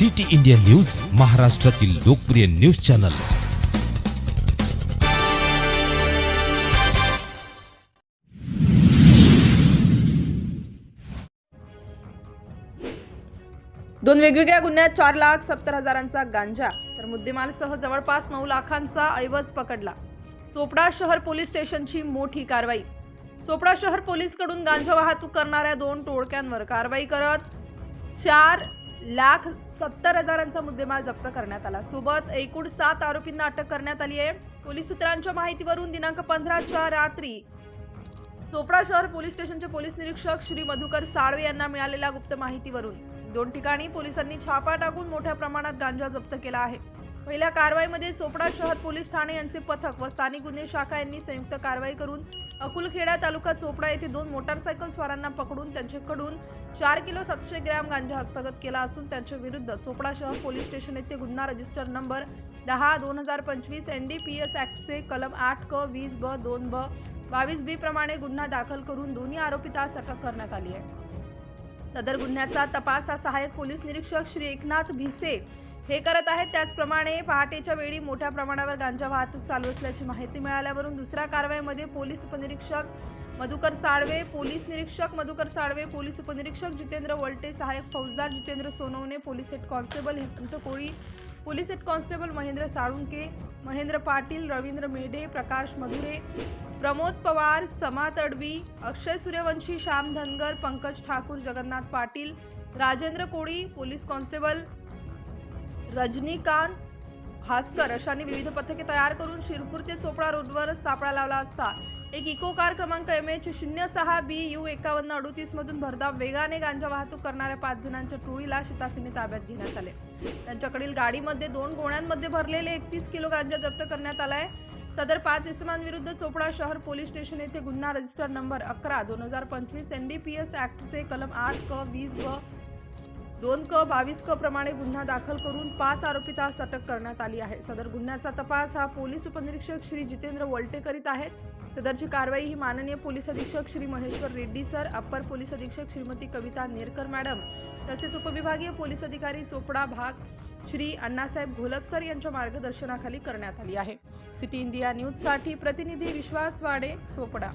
City India news महाराष्ट्रातील लोकप्रिय news channel. दोन वेगवेगळ्या गुन्ह्यात चार लाख सत्तर हजारांचा गांजा तर मुद्देमालसह जवळपास नऊ लाखांचा ऐवज पकडला. चोपडा शहर पोलीस स्टेशनची मोठी कारवाई. चोपडा शहर पोलीसकडून गांजा वाहतूक करणाऱ्या दोन टोळक्यांवर कारवाई करत चार लाख सत्तर हजारांचा मुद्देमाल जप्त करण्यात आला. सोबत एकूण सात आरोपींना अटक करण्यात आली आहे. पोलीस सूत्रांच्या माहितीवरून दिनांक पंधराच्या रात्री चोपडा शहर पोलीस स्टेशनचे पोलीस निरीक्षक श्री मधुकर साळवे यांना मिळालेल्या गुप्त माहितीवरून. दोन ठिकाणी पोलिसांनी छापा टाकून मोठ्या प्रमाणात गांजा जप्त केला आहे. पहिल्या कारवाईमध्ये चोपडा शहर पोलीस ठाणे यांचे पथक व स्थानिक गुन्हे शाखा यांनी संयुक्त कारवाई करून अकुलखेडा तालुका चोपडा येथे दोन मोटारसायकल स्वारांना पकडून त्यांच्याकडून चार किलो सातशे ग्रॅम गांजा हस्तगत केला असून त्यांच्या विरुद्ध चोपडा शहर पोलीस स्टेशन येथे गुन्हा रजिस्टर नंबर दहा दोन हजार पंचवीस एन डी पी एस ऍक्टचे कलम आठ क वीस ब दोन ब बावीस बी प्रमाणे गुन्हा दाखल करून दोन्ही आरोपीतास अटक करण्यात आली आहे. सदर गुन्ह्याचा तपास हा सहाय्यक पोलीस निरीक्षक श्री एकनाथ भिसे हे करत आहेत. त्याचप्रमाणे पहाटेच्या वेळी मोठ्या प्रमाणावर गांजा वाहतूक चालू असल्याची माहिती मिळाल्यावरून दुसऱ्या कारवाईमध्ये पोलीस उपनिरीक्षक मधुकर साळवे पोलीस निरीक्षक मधुकर साळवे पोलीस उपनिरीक्षक जितेंद्र वलटे सहाय्यक फौजदार Jitendra Sonawane police head constable Hemant Koli police head constable Mahendra Salunke Mahendra Patil Ravindra Medhe Prakash Madhure Pramod Pawar Sama Tadvi Akshay Suryavanshi Shyam Dhangar Pankaj Thakur Jagannath Patil Rajendra Koli police constable Rajinikant Bhaskar अशांनी विविध पथके तयार करून शिरपूर ते चोपडा रोडवर सापळा लावला असता. एक इको कार क्रमांक एम एच शून्य सहा बी यू एकावन्न अडोतीस मधून भरधाव वेगाने गांजा वाहतूक करणाऱ्या पाच जणांच्या टोळीला शिताफीने ताब्यात घेण्यात आले. त्यांच्याकडील गाडीमध्ये दोन गोण्यांमध्ये भरलेले एकतीस किलो गांजा जप्त करण्यात आलाय. सदर पाच इसमांविरुद्ध चोपडा शहर पोलीस स्टेशन येथे गुन्हा रजिस्टर नंबर अकरा दोन हजार पंचवीस एन डी पी एस ऍक्टचे कलम आठ क वीस व दोन क बावीस क प्रमाणे गुन्हा दाखल करून पाच आरोपीतास अटक करण्यात आली आहे. सदर गुन्ह्याचा तपास हा पोलीस उपनिरीक्षक श्री जितेंद्र वलटे करीत आहेत. सदरची कारवाई ही माननीय पोलीस अधीक्षक Shri Maheshwar Reddy sir upper police अधीक्षक श्रीमती कविता नेरकर मॅडम तसेच उपविभागीय पोलीस अधिकारी चोपडा भाग श्री अण्णासाहेब घोलप सर यांच्या मार्गदर्शनाखाली करण्यात आली आहे. सिटी इंडिया न्यूजसाठी प्रतिनिधी विश्वास वाडे चोपडा.